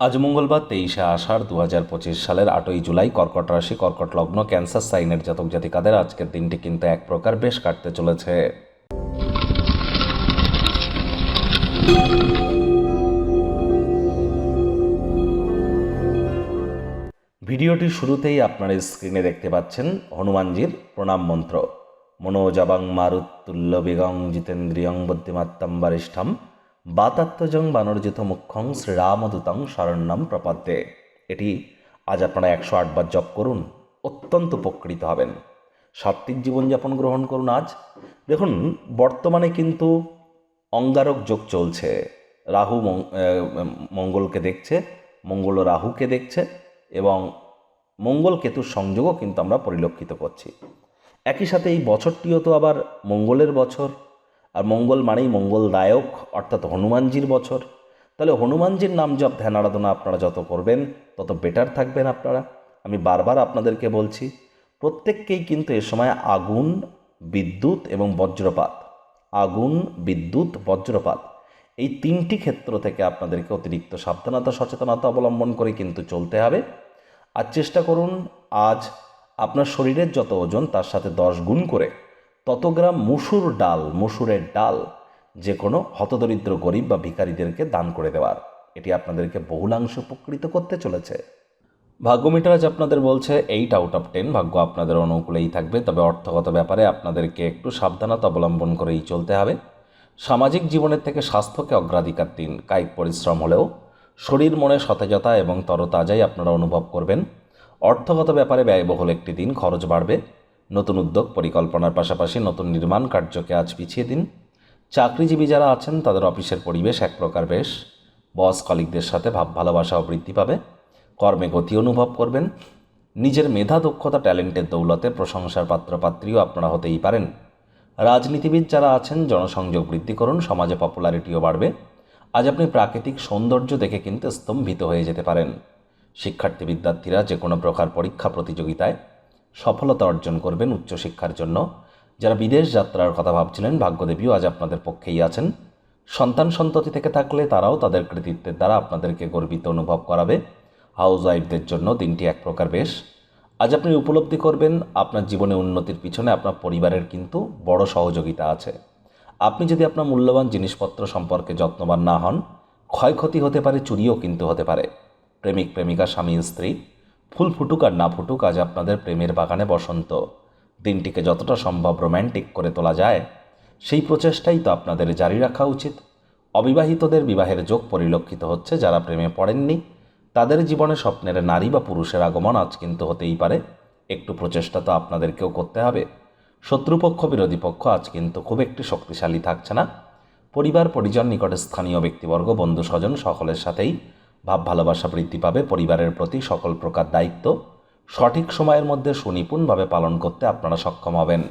আজ মঙ্গলবার তেইশে আষাঢ় দু হাজার পঁচিশ সালের আটই জুলাই কর্কট রাশি, কর্কট লগ্ন, ক্যান্সার সাইনের জাতক জাতিকাদের আজকের দিনটি কিন্তু এক প্রকার বেশ কাটতে চলেছে। ভিডিওটির শুরুতেই আপনারা স্ক্রিনে দেখতে পাচ্ছেন হনুমানজির প্রণাম মন্ত্র। মনোজাবাং মারুত্তুল্য বেগং জিতেন্দ্রিয়ং বুদ্ধিমাত্তম বরিষ্ঠম। বাতাত্মজং বানর্জিত মুখ্যং শ্রীরামদূতং শরণ্যম প্রপদ্যে। এটি আজ আপনারা একশো আটবার জপ করুন, অত্যন্ত উপকৃত হবেন। সাত্ত্বিক জীবনযাপন গ্রহণ করুন আজ। দেখুন, বর্তমানে কিন্তু অঙ্গারক যোগ চলছে। রাহু মঙ্গলকে দেখছে, মঙ্গল রাহুকে দেখছে এবং মঙ্গল কেতুর সংযোগও কিন্তু আমরা পরিলক্ষিত করছি। একই সাথে এই বছরটিও তো আবার মঙ্গলের বছর। আর মঙ্গল মানেই মঙ্গলদায়ক, অর্থাৎ হনুমানজির বছর। তাহলে হনুমানজির নাম জপ ধ্যান আরাধনা আপনারা যত করবেন, তত বেটার থাকবেন আপনারা। আমি বারবার আপনাদেরকে বলছি, প্রত্যেককেই কিন্তু এ সময় আগুন, বিদ্যুৎ এবং বজ্রপাত, আগুন, বিদ্যুৎ, বজ্রপাত, এই তিনটি ক্ষেত্র থেকে আপনাদেরকে অতিরিক্ত সাবধানতা, সচেতনতা অবলম্বন করে কিন্তু চলতে হবে। আর চেষ্টা করুন, আজ আপনার শরীরের যত ওজন, তার সাথে দশ গুণ করে তত গ্রাম মুসুর ডাল, মুসুরের ডাল যে কোনো হতদরিদ্র গরিব বা ভিখারিদেরকে দান করে দেওয়ার। এটি আপনাদেরকে বহুলাংশ উপকৃত করতে চলেছে। ভাগ্য মিটার আজ আপনাদের বলছে, এইট আউট অফ টেন ভাগ্য আপনাদের অনুকূলেই থাকবে। তবে অর্থগত ব্যাপারে আপনাদেরকে একটু সাবধানতা অবলম্বন করেই চলতে হবে। সামাজিক জীবনের থেকে স্বাস্থ্যকে অগ্রাধিকার দিন কায়িক পরিশ্রম হলেও শরীর, মনে সতেজতা এবং তরতাজাই আপনারা অনুভব করবেন। অর্থগত ব্যাপারে ব্যয়বহুল একটি দিন খরচ বাড়বে। নতুন উদ্যোগ পরিকল্পনার পাশাপাশি নতুন নির্মাণ কার্যকে আজ পিছিয়ে দিন। চাকরিজীবী যারা আছেন, তাদের অফিসের পরিবেশ এক প্রকার বেশ। বস কলিকদের সাথে ভাব ভালোবাসাও বৃদ্ধি পাবে। কর্মে গতি অনুভব করবেন। নিজের মেধা, দক্ষতা, ট্যালেন্টের দৌলতে প্রশংসার পাত্রপাত্রীও আপনারা হতেই পারেন। রাজনীতিবিদ যারা আছেন, জনসংযোগ বৃদ্ধি করুন, সমাজে পপুলারিটিও বাড়বে। আজ আপনি প্রাকৃতিক সৌন্দর্য দেখে কিন্তু স্তম্ভিত হয়ে যেতে পারেন। শিক্ষার্থী বিদ্যার্থীরা যে কোনো প্রকার পরীক্ষা প্রতিযোগিতায় সফলতা অর্জন করবেন উচ্চশিক্ষার জন্য। যারা বিদেশ যাত্রার কথা ভাবছিলেন, ভাগ্যদেবীও আজ আপনাদের পক্ষেই আছেন। সন্তান সন্ততি থেকে থাকলে তারাও তাদের কৃতিত্বের দ্বারা আপনাদেরকে গর্বিত অনুভব করাবে। হাউস ওয়াইফদের জন্য দিনটি এক প্রকার বেশ। আজ আপনি উপলব্ধি করবেন, আপনার জীবনে উন্নতির পিছনে আপনার পরিবারের কিন্তু বড় সহযোগিতা আছে। আপনি যদি আপনার মূল্যবান জিনিসপত্র সম্পর্কে যত্নবান না হন, ক্ষয়ক্ষতি হতে পারে, চুরিও কিন্তু হতে পারে। প্রেমিক, প্রেমিকা, স্বামী, স্ত্রী ফুল ফুটুক আর না ফুটুক, আজ আপনাদের প্রেমের বাগানে বসন্ত। দিনটিকে যতটা সম্ভব রোম্যান্টিক করে তোলা যায়, সেই প্রচেষ্টাই তো আপনাদের জারি রাখা উচিত। অবিবাহিতদের বিবাহের যোগ পরিলক্ষিত হচ্ছে, যারা প্রেমে পড়েননি, তাদের জীবনে স্বপ্নের নারী বা পুরুষের আগমন আজ কিন্তু হতেই পারে। একটু প্রচেষ্টা তো আপনাদেরকেও করতে হবে। শত্রুপক্ষ, বিরোধী পক্ষ আজ কিন্তু খুব একটি শক্তিশালী থাকছে না। পরিবার, পরিজন, নিকটে স্থানীয় ব্যক্তিবর্গ বন্ধু স্বজন সকলের সাথেই ভাব, ভালোবাসা বৃদ্ধি পাবে, পরিবারের প্রতি সকল প্রকার দায়িত্ব সঠিক সময়ের মধ্যে সুনিপুণভাবে পালন করতে আপনারা সক্ষম হবেন।